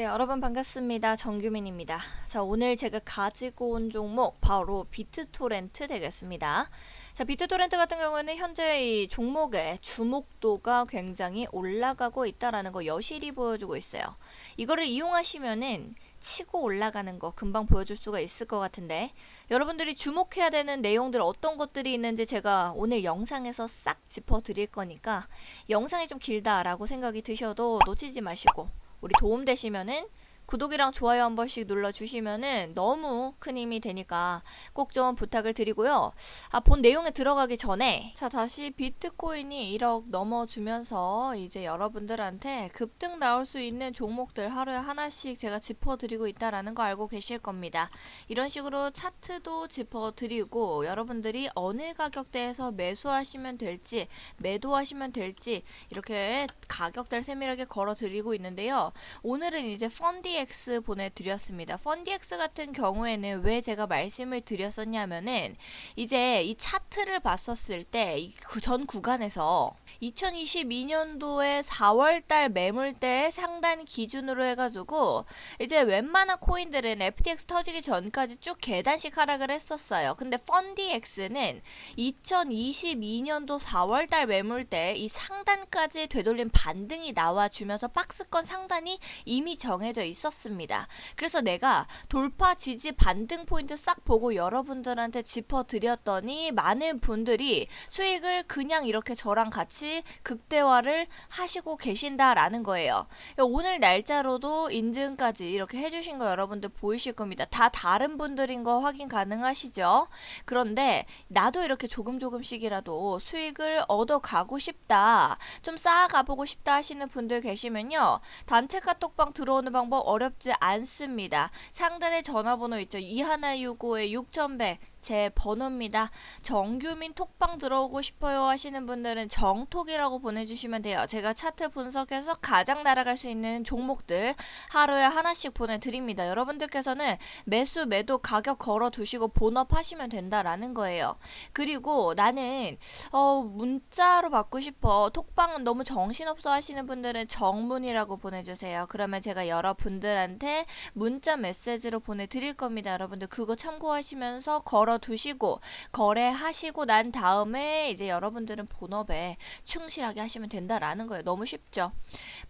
네, 여러분 반갑습니다. 정규민입니다. 자, 오늘 제가 가지고 온 종목 바로 비트토렌트 되겠습니다. 자, 비트토렌트 같은 경우에는 현재 이 종목의 주목도가 굉장히 올라가고 있다라는 거 여실히 보여주고 있어요. 이거를 이용하시면은 치고 올라가는 거 금방 보여줄 수가 있을 것 같은데 여러분들이 주목해야 되는 내용들 어떤 것들이 있는지 제가 오늘 영상에서 싹 짚어 드릴 거니까 영상이 좀 길다라고 생각이 드셔도 놓치지 마시고 우리 도움 되시면은 구독이랑 좋아요 한 번씩 눌러주시면은 너무 큰 힘이 되니까 꼭 좀 부탁을 드리고요. 아, 본 내용에 들어가기 전에 자, 다시 비트코인이 1억 넘어주면서 이제 여러분들한테 급등 나올 수 있는 종목들 하루에 하나씩 제가 짚어드리고 있다라는 거 알고 계실 겁니다. 이런 식으로 차트도 짚어드리고 여러분들이 어느 가격대에서 매수하시면 될지 매도하시면 될지 이렇게 가격대를 세밀하게 걸어드리고 있는데요. 오늘은 이제 펀디 엑스 보내드렸습니다. 펀디엑스 같은 경우에는 왜 제가 말씀을 드렸었냐면은 이제 이 차트를 봤었을 때그전 구간에서 2022년도에 4월달 매물대 상단 기준으로 해가지고 이제 웬만한 코인들은 FTX 터지기 전까지 쭉 계단식 하락을 했었어요. 근데 펀디엑스는 2022년도 4월달 매물대 이 상단까지 되돌린 반등이 나와주면서 박스권 상단이 이미 정해져 있었 습니다. 그래서 내가 돌파 지지 반등 포인트 싹 보고 여러분들한테 짚어드렸더니 많은 분들이 수익을 그냥 이렇게 저랑 같이 극대화를 하시고 계신다라는 거예요. 오늘 날짜로도 인증까지 이렇게 해주신 거 여러분들 보이실 겁니다. 다 다른 분들인 거 확인 가능하시죠? 그런데 나도 이렇게 조금 조금씩이라도 수익을 얻어 가고 싶다, 좀 쌓아가 보고 싶다 하시는 분들 계시면요. 단체 카톡방 들어오는 방법 어렵지 않습니다. 상단에 전화번호 있죠. 2165에 6100. 제 번호입니다. 정규민 톡방 들어오고 싶어요 하시는 분들은 정톡이라고 보내주시면 돼요. 제가 차트 분석해서 가장 날아갈 수 있는 종목들 하루에 하나씩 보내드립니다. 여러분들께서는 매수, 매도 가격 걸어 두시고 본업하시면 된다라는 거예요. 그리고 나는 어, 문자로 받고 싶어. 톡방은 너무 정신없어 하시는 분들은 정문이라고 보내주세요. 그러면 제가 여러분들한테 문자 메시지로 보내드릴 겁니다. 여러분들 그거 참고하시면서 걸어 두시고 거래하시고 난 다음에 이제 여러분들은 본업에 충실하게 하시면 된다라는 거예요. 너무 쉽죠?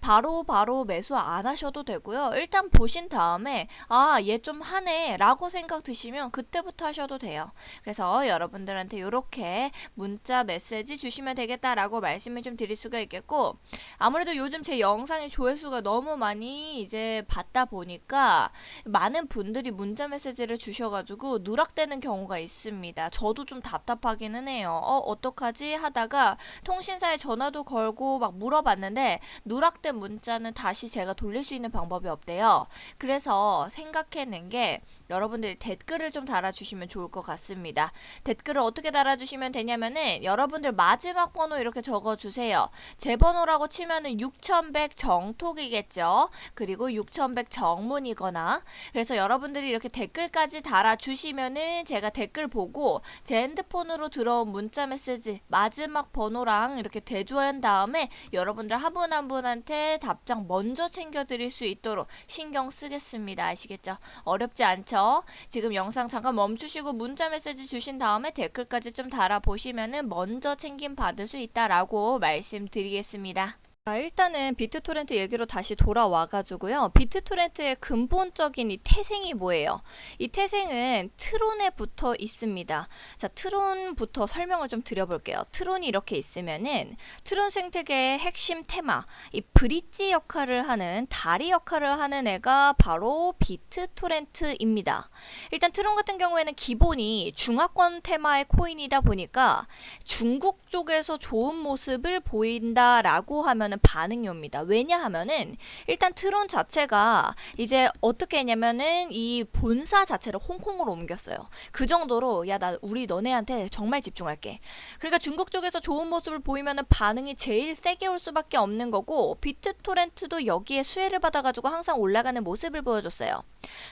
바로 바로 매수 안 하셔도 되고요. 일단 보신 다음에 아, 얘 좀 하네 라고 생각 드시면 그때부터 하셔도 돼요. 그래서 여러분들한테 이렇게 문자 메시지 주시면 되겠다라고 말씀을 좀 드릴 수가 있겠고 아무래도 요즘 제 영상의 조회수가 너무 많이 이제 받다 보니까 많은 분들이 문자 메시지를 주셔가지고 누락되는 경우가 있습니다. 저도 좀 답답하기는 해요. 어, 어떡하지? 하다가 통신사에 전화도 걸고 막 물어봤는데 누락된 문자는 다시 제가 돌릴 수 있는 방법이 없대요. 그래서 생각해낸 게 여러분들이 댓글을 좀 달아주시면 좋을 것 같습니다. 댓글을 어떻게 달아주시면 되냐면은 여러분들 마지막 번호 이렇게 적어주세요. 제 번호라고 치면은 6100 정톡이겠죠. 그리고 6100 정문이거나 그래서 여러분들이 이렇게 댓글까지 달아주시면은 제가 댓글 보고 제 핸드폰으로 들어온 문자 메시지 마지막 번호랑 이렇게 대조한 다음에 여러분들 한 분 한 분한테 답장 먼저 챙겨드릴 수 있도록 신경 쓰겠습니다. 아시겠죠? 어렵지 않죠? 지금 영상 잠깐 멈추시고 문자 메시지 주신 다음에 댓글까지 좀 달아보시면은 먼저 챙김 받을 수 있다라고 말씀드리겠습니다. 자, 일단은 비트토렌트 얘기로 다시 돌아와가지고요. 비트토렌트의 근본적인 이 태생이 뭐예요? 이 태생은 트론에 붙어 있습니다. 자, 트론부터 설명을 좀 드려볼게요. 트론이 이렇게 있으면은 트론 생태계의 핵심 테마, 이 브릿지 역할을 하는 다리 역할을 하는 애가 바로 비트토렌트입니다. 일단 트론 같은 경우에는 기본이 중화권 테마의 코인이다 보니까 중국 쪽에서 좋은 모습을 보인다라고 하면은 반응이 옵니다. 왜냐하면은 일단 트론 자체가 이제 어떻게 했냐면은 이 본사 자체를 홍콩으로 옮겼어요. 그 정도로 야 나 우리 너네한테 정말 집중할게. 그러니까 중국 쪽에서 좋은 모습을 보이면은 반응이 제일 세게 올 수밖에 없는 거고 비트 토렌트도 여기에 수혜를 받아가지고 항상 올라가는 모습을 보여줬어요.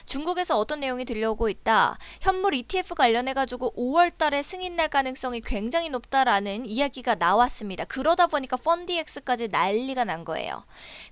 중국에서 어떤 내용이 들려오고 있다. 현물 ETF 관련해 가지고 5월 달에 승인 날 가능성이 굉장히 높다라는 이야기가 나왔습니다. 그러다 보니까 펀디엑스까지 난리가 난 거예요.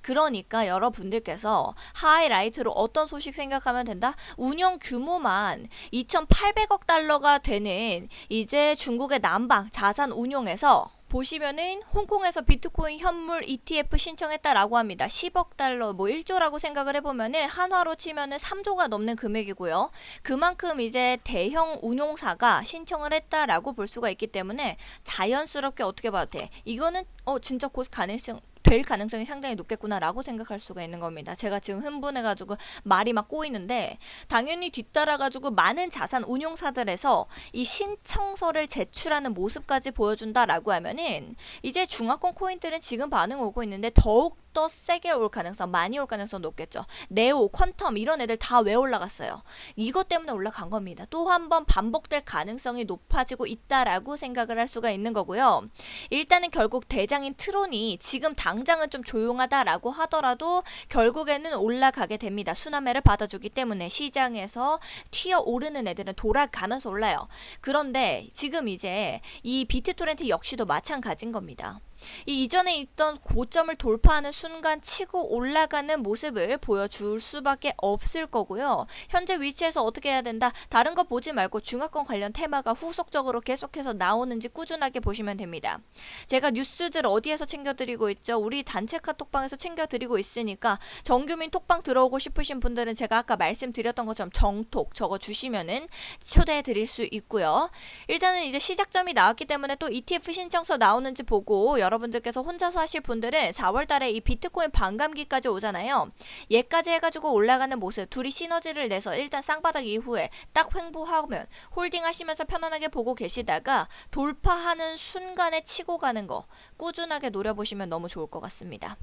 그러니까 여러분들께서 하이라이트로 어떤 소식 생각하면 된다? 운영 규모만 2,800억 달러가 되는 이제 중국의 남방 자산 운용에서 보시면은 홍콩에서 비트코인 현물 ETF 신청했다라고 합니다. 10억 달러 뭐 1조라고 생각을 해보면은 한화로 치면은 3조가 넘는 금액이고요. 그만큼 이제 대형 운용사가 신청을 했다라고 볼 수가 있기 때문에 자연스럽게 어떻게 봐도 돼. 이거는 어 진짜 곧 가능성 될 가능성이 상당히 높겠구나라고 생각할 수가 있는 겁니다. 제가 지금 흥분해가지고 말이 막 꼬이는데 당연히 뒤따라가지고 많은 자산 운용사들에서 이 신청서를 제출하는 모습까지 보여준다라고 하면은 이제 중화권 코인들은 지금 반응 오고 있는데 더욱 더 세게 올 가능성, 많이 올 가능성 높겠죠. 네오, 퀀텀 이런 애들 다 왜 올라갔어요? 이것 때문에 올라간 겁니다. 또 한 번 반복될 가능성이 높아지고 있다라고 생각을 할 수가 있는 거고요. 일단은 결국 대장인 트론이 지금 당 장은 좀 조용하다라고 하더라도 결국에는 올라가게 됩니다. 순환매를 받아주기 때문에 시장에서 튀어 오르는 애들은 돌아가면서 올라요. 그런데 지금 이제 이 비트토렌트 역시도 마찬가지인 겁니다. 이 이전에 있던 고점을 돌파하는 순간 치고 올라가는 모습을 보여줄 수밖에 없을 거고요. 현재 위치에서 어떻게 해야 된다? 다른 거 보지 말고 중화권 관련 테마가 후속적으로 계속해서 나오는지 꾸준하게 보시면 됩니다. 제가 뉴스들 어디에서 챙겨드리고 있죠? 우리 단체 카톡방에서 챙겨드리고 있으니까 정규민 톡방 들어오고 싶으신 분들은 제가 아까 말씀드렸던 것처럼 정톡 적어 주시면은 초대해 드릴 수 있고요. 일단은 이제 시작점이 나왔기 때문에 또 ETF 신청서 나오는지 보고 여러분들께서 혼자서 하실 분들은 4월 달에 이 비트코인 반감기까지 오잖아요. 얘까지 해가지고 올라가는 모습 둘이 시너지를 내서 일단 쌍바닥 이후에 딱 횡보하면 홀딩 하시면서 편안하게 보고 계시다가 돌파하는 순간에 치고 가는 거 꾸준하게 노려보시면 너무 좋을 것 같습니다.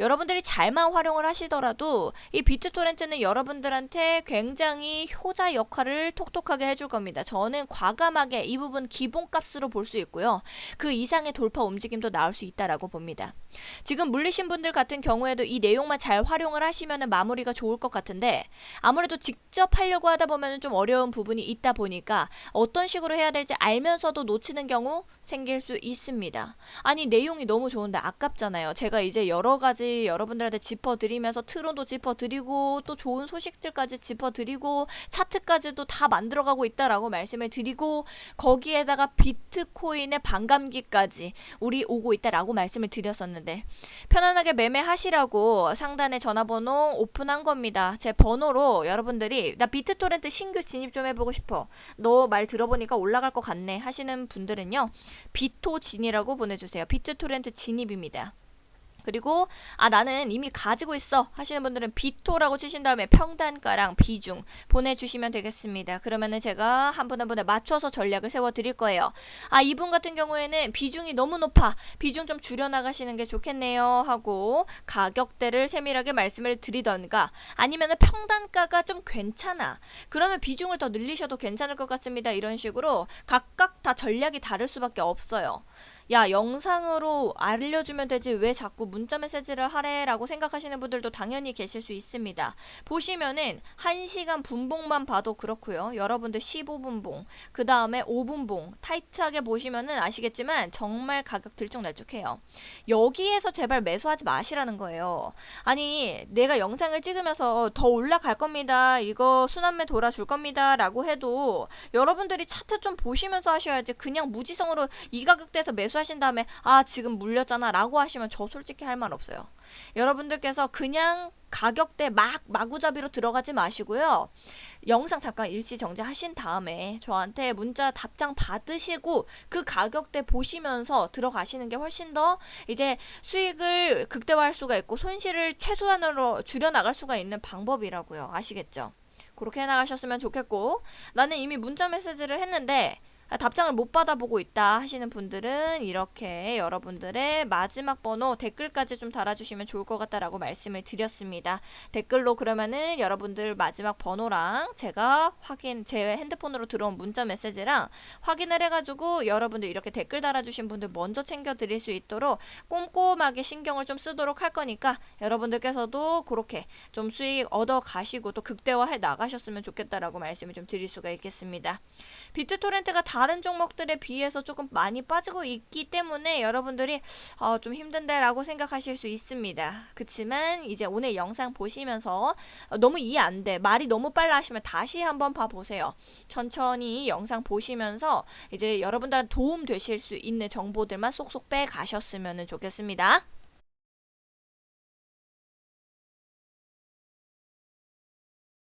여러분들이 잘만 활용을 하시더라도 이 비트토렌트는 여러분들한테 굉장히 효자 역할을 톡톡하게 해줄 겁니다. 저는 과감하게 이 부분 기본값으로 볼 수 있고요. 그 이상의 돌파 움직임도 나올 수 있다라고 봅니다. 지금 물리신 분들 같은 경우에도 이 내용만 잘 활용을 하시면 마무리가 좋을 것 같은데 아무래도 직접 하려고 하다 보면 좀 어려운 부분이 있다 보니까 어떤 식으로 해야 될지 알면서도 놓치는 경우 생길 수 있습니다. 아니 내용이 너무 좋은데 아깝잖아요. 제가 이제 여러 가지 여러분들한테 짚어드리면서 트론도 짚어드리고 또 좋은 소식들까지 짚어드리고 차트까지도 다 만들어가고 있다라고 말씀을 드리고 거기에다가 비트코인의 반감기까지 우리 오고 있다라고 말씀을 드렸었는데 편안하게 매매하시라고 상단에 전화번호 오픈한 겁니다. 제 번호로 여러분들이 나 비트토렌트 신규 진입 좀 해보고 싶어. 너 말 들어보니까 올라갈 것 같네 하시는 분들은요. 비토진이라고 보내주세요. 비트토렌트 진입입니다. 그리고 아 나는 이미 가지고 있어 하시는 분들은 비토라고 치신 다음에 평단가랑 비중 보내주시면 되겠습니다. 그러면은 제가 한 분 한 분에 맞춰서 전략을 세워 드릴 거예요. 아 이분 같은 경우에는 비중이 너무 높아 비중 좀 줄여 나가시는 게 좋겠네요 하고 가격대를 세밀하게 말씀을 드리던가 아니면은 평단가가 좀 괜찮아 그러면 비중을 더 늘리셔도 괜찮을 것 같습니다. 이런 식으로 각각 다 전략이 다를 수밖에 없어요. 야 영상으로 알려주면 되지 왜 자꾸 문자 메시지를 하래라고 생각하시는 분들도 당연히 계실 수 있습니다. 보시면은 1시간 분봉만 봐도 그렇고요. 여러분들 15분봉 그 다음에 5분봉 타이트하게 보시면은 아시겠지만 정말 가격 들쭉날쭉해요. 여기에서 제발 매수하지 마시라는 거예요. 아니 내가 영상을 찍으면서 더 올라갈 겁니다. 이거 순환매 돌아줄 겁니다. 라고 해도 여러분들이 차트 좀 보시면서 하셔야지 그냥 무지성으로 이 가격대에서 매수 하신 다음에 아 지금 물렸잖아 라고 하시면 저 솔직히 할 말 없어요. 여러분들께서 그냥 가격대 막 마구잡이로 들어가지 마시고요. 영상 잠깐 일시 정지하신 다음에 저한테 문자 답장 받으시고 그 가격대 보시면서 들어가시는 게 훨씬 더 이제 수익을 극대화할 수가 있고 손실을 최소한으로 줄여 나갈 수가 있는 방법이라고요. 아시겠죠? 그렇게 해 나가셨으면 좋겠고 나는 이미 문자 메시지를 했는데 아, 답장을 못 받아보고 있다 하시는 분들은 이렇게 여러분들의 마지막 번호 댓글까지 좀 달아주시면 좋을 것 같다라고 말씀을 드렸습니다. 댓글로 그러면은 여러분들 마지막 번호랑 제가 확인 제 핸드폰으로 들어온 문자 메시지랑 확인을 해가지고 여러분들 이렇게 댓글 달아주신 분들 먼저 챙겨드릴 수 있도록 꼼꼼하게 신경을 좀 쓰도록 할 거니까 여러분들께서도 그렇게 좀 수익 얻어 가시고 또 극대화해 나가셨으면 좋겠다라고 말씀을 좀 드릴 수가 있겠습니다. 비트토렌트가 다른 종목들에 비해서 조금 많이 빠지고 있기 때문에 여러분들이 어, 좀 힘든데라고 생각하실 수 있습니다. 그렇지만 이제 오늘 영상 보시면서 어, 너무 이해 안 돼. 말이 너무 빨라 하시면 다시 한번 봐 보세요. 천천히 영상 보시면서 이제 여러분들한테 도움 되실 수 있는 정보들만 쏙쏙 빼 가셨으면 좋겠습니다.